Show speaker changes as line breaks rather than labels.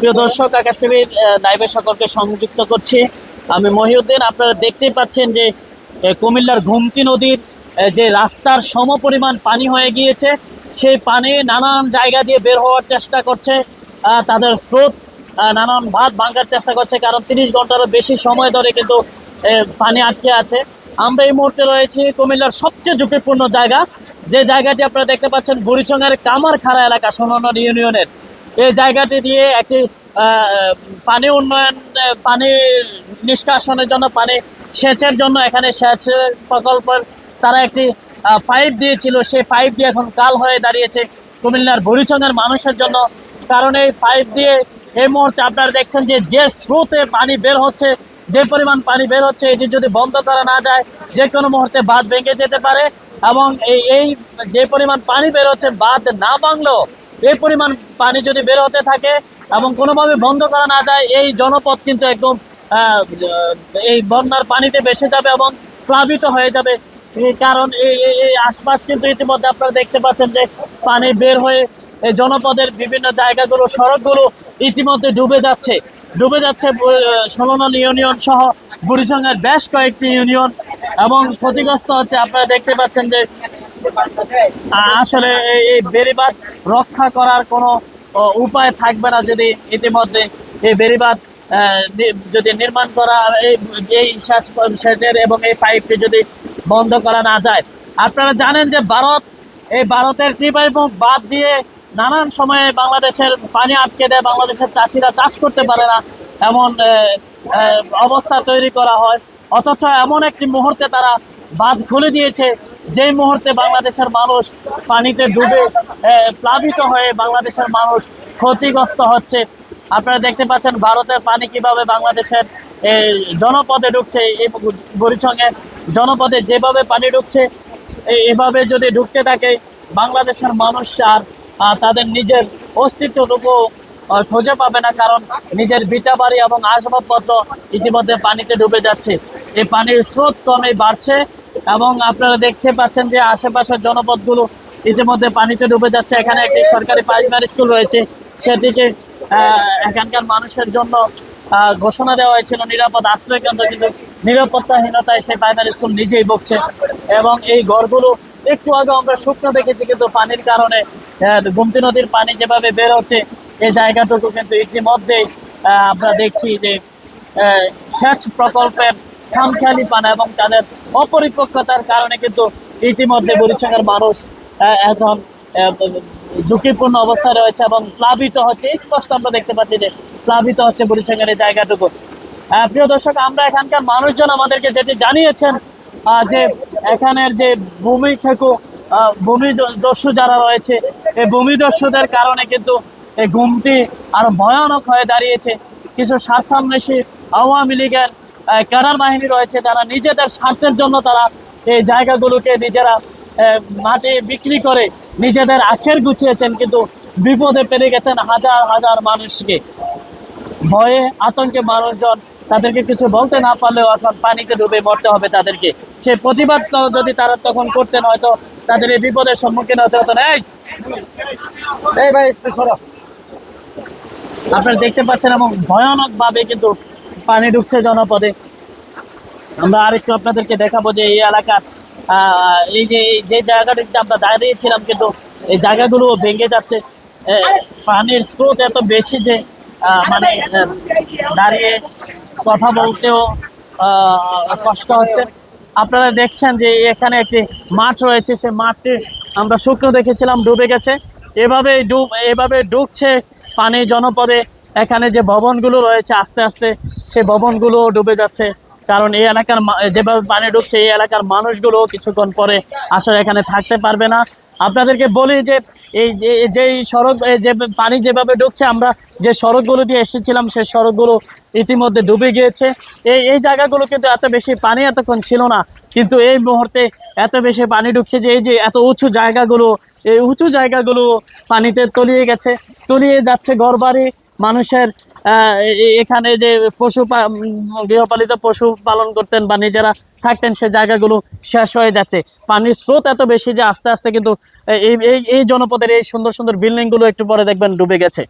প্রিয় দর্শক, আকাশ টিভির লাইভে সকলকে সংযুক্ত করছি। আমি মহিউদ্দিন, আপনারা দেখতেই পাচ্ছেন যে কুমিল্লার ঘুমতি নদীর যে রাস্তার সমপরিমাণ পানি হয়ে গিয়েছে, সেই পানি নানান জায়গা দিয়ে বের হওয়ার চেষ্টা করছে তাদের স্রোত নানান ভাত ভাঙার চেষ্টা করছে, কারণ তিরিশ ঘন্টারও বেশি সময় ধরে কিন্তু পানি আটকে আছে। আমরা এই মুহূর্তে রয়েছি কুমিল্লার সবচেয়ে ঝুঁকিপূর্ণ জায়গা, যে জায়গাটি আপনারা দেখতে পাচ্ছেন, বুড়িচঙ্গের কামারখাড়া এলাকা সোনানর ইউনিয়নের। এই জায়গাটি দিয়ে একটি পানি উন্নয়ন পানি নিষ্কাশনের জন্য, পানি সেচের জন্য এখানে সেচ প্রকল্পের তারা একটি পাইপ দিয়েছিল। সেই পাইপ দিয়ে এখন কাল হয়ে দাঁড়িয়েছে কুমিল্লার বুড়িচঙ্গের মানুষের জন্য। কারণ এই পাইপ দিয়ে এই মুহূর্তে আপনারা দেখছেন যে যে স্রোতে পানি বের হচ্ছে, যে পরিমাণ পানি বের হচ্ছে, এটি যদি বন্ধ করা না যায়, যে কোনো মুহূর্তে বাঁধ ভেঙে যেতে পারে এবং এই এই যে পরিমাণ পানি বের হচ্ছে, বাঁধ না ভাঙলেও এই পরিমাণ পানি যদি বের হতে থাকে এবং কোনোভাবে বন্ধ করা না যায়, এই জনপদ কিন্তু একদম এই বন্যার পানিতে ভেসে যাবে এবং প্লাবিত হয়ে যাবে। কারণ এই, এই- আশপাশ কিন্তু ইতিমধ্যে আপনারা দেখতে পাচ্ছেন যে পানি বের হয়ে এই জনপদের বিভিন্ন জায়গাগুলো, সড়কগুলো ইতিমধ্যে ডুবে যাচ্ছে। ডুবে যাচ্ছে ষোলনল ইউনিয়ন সহ বুড়িচঙ্গের বেশ কয়েকটি ইউনিয়ন এবং ক্ষতিগ্রস্ত হচ্ছে। আপনারা দেখতে পাচ্ছেন যে আসলে এই বেড়িবাদ রক্ষা করার কোনো উপায় থাকবে না যদি ইতিমধ্যে এই নি- যদি নির্মাণ করা, এই সেচের এবং এই পাইপটি যদি বন্ধ করা না যায়। আপনারা জানেন যে ভারত, এই ভারতের টিপাই বাদ দিয়ে নানান সময়ে বাংলাদেশের পানি আটকে দেয়, বাংলাদেশের চাষিরা চাষ করতে পারে না, এমন অবস্থা তৈরি করা হয়। অথচ এমন একটি মুহূর্তে তারা বাঁধ খুলে দিয়েছে যেই মুহূর্তে বাংলাদেশের মানুষ পানিতে ডুবে প্লাবিত হয়ে বাংলাদেশের মানুষ ক্ষতিগ্রস্ত হচ্ছে, আপনারা দেখতে পাচ্ছেন ভারতের পানি কীভাবে বাংলাদেশের জনপদে ঢুকছে এই বরিচঙ্গে জনপদে যেভাবে পানি ঢুকছে এভাবে যদি ঢুকতে থাকে, বাংলাদেশের মানুষ আর তাদের নিজের অস্তিত্বটুকু খুঁজে পাবে না কারণ নিজের ভিটা বাড়ি এবং আসবাবপত্র ইতিমধ্যে পানিতে ডুবে যাচ্ছে। এই পানির স্রোত কমে বাড়ছে। এবং আপনারা দেখতে পাচ্ছেন যে আশেপাশের জনপদগুলো ইতিমধ্যে পানিতে ডুবে যাচ্ছে। এখানে একটি সরকারি প্রাইমারি স্কুল রয়েছে। সেদিকে এখানকার মানুষের জন্য ঘোষণা দেওয়া হয়েছিল নিরাপদ আশ্রয় কেন্দ্র, কিন্তু নিরাপত্তাহীনতায় সেই প্রাইমারি স্কুল নিজেই বকছে এবং এই ঘরগুলো একটু আগে আমরা শুকনো দেখেছি, কিন্তু পানির কারণে গুমতি নদীর পানি যেভাবে বের হচ্ছে এই জায়গাটুকু কিন্তু ইতিমধ্যেই আমরা দেখছি যে সেচ প্রকল্পের খামখেয়ালি পানা এবং তাদের অপরিপক্কতার কারণে কিন্তু ইতিমধ্যে বরিশালের মানুষ এখন ঝুঁকিপূর্ণ অবস্থায় রয়েছে এবং প্লাবিত হচ্ছে। স্পষ্ট আমরা দেখতে পাচ্ছি যে প্লাবিত হচ্ছে বরিশালের এই জায়গাটুকু। প্রিয় দর্শক, আমরা এখানকার মানুষজন আমাদেরকে যেটি জানিয়েছেন যে এখানের যে ভূমি খেকু ভূমি দস্যু যারা রয়েছে, এই ভূমি দস্যুদের কারণে কিন্তু এই ঘুমটি আরও ভয়ানক হয়ে দাঁড়িয়েছে। কিছু স্বার্থান্বেষী আওয়ামী লীগের ক্যাডার বাহিনী রয়েছে, তারা নিজেদের স্বার্থের জন্য তারা এই জায়গাগুলোকে নিজেরা মাটি বিক্রি করে নিজেদের আখের গুছিয়েছেন, কিন্তু বিপদে পেরে গেছেন হাজার হাজার মানুষকে। ভয়ে আতঙ্কে মানুষজন তাদেরকে কিছু বলতে না পারলেও এখন পানিতে ডুবে মরতে হবে তাদেরকে। সে প্রতিবাদ যদি তারা তখন করতেন, হয়তো তাদের এই বিপদের সম্মুখীন হতে হতো না। এই ভাই, একটু সরো। আপনারা দেখতে পাচ্ছেন এবং ভয়ানক ভাবে কিন্তু পানি ঢুকছে জনপদে। আমরা আরেকটু আপনাদেরকে দেখাবো যে এই এলাকার এই যে যে জায়গাটিতে আমরা দাঁড়িয়েছিলাম কিন্তু এই জায়গাগুলো ভেঙে যাচ্ছে। পানির স্রোত এত বেশি যে মানে দাঁড়িয়ে কথা বলতেও কষ্ট হচ্ছে। আপনারা দেখছেন যে এখানে একটি মাঠ রয়েছে সেই মাঠটি আমরা শুকনো দেখেছিলাম, ডুবে গেছে। এভাবে ডুব এভাবে ডুবছে পানি জনপদে। এখানে যে ভবনগুলো রয়েছে, আস্তে আস্তে সেই ভবনগুলো ডুবে যাচ্ছে। কারণ এই এলাকার যেভাবে পানি ঢুকছে, এই এলাকার মানুষগুলো কিছুক্ষণ পরে আসলে এখানে থাকতে পারবে না। আপনাদেরকে বলি যে, এই যেই সড়ক যে পানি যেভাবে ঢুকছে, আমরা যে সড়কগুলো দিয়ে এসেছিলাম, সেই সড়কগুলো ইতিমধ্যে ডুবে গিয়েছে। এই এই জায়গাগুলো কিন্তু এত বেশি পানি এতক্ষণ ছিল না, কিন্তু এই মুহূর্তে এত বেশি পানি ঢুকছে যে, এই যে এত উঁচু জায়গাগুলো, এই উঁচু জায়গাগুলো পানিতে তলিয়ে গেছে। তলিয়ে যাচ্ছে ঘরবাড়ি মানুষের এখানে যে পশু গৃহপালিত পশু পালন করতেন বা নিজেরা থাকতেন, সে জায়গাগুলো শেষ হয়ে যাচ্ছে। পানির স্রোত এত বেশি যে আস্তে আস্তে কিন্তু এই এই জনপদের এই সুন্দর সুন্দর বিল্ডিংগুলো একটু পরে দেখবেন ডুবে গেছে।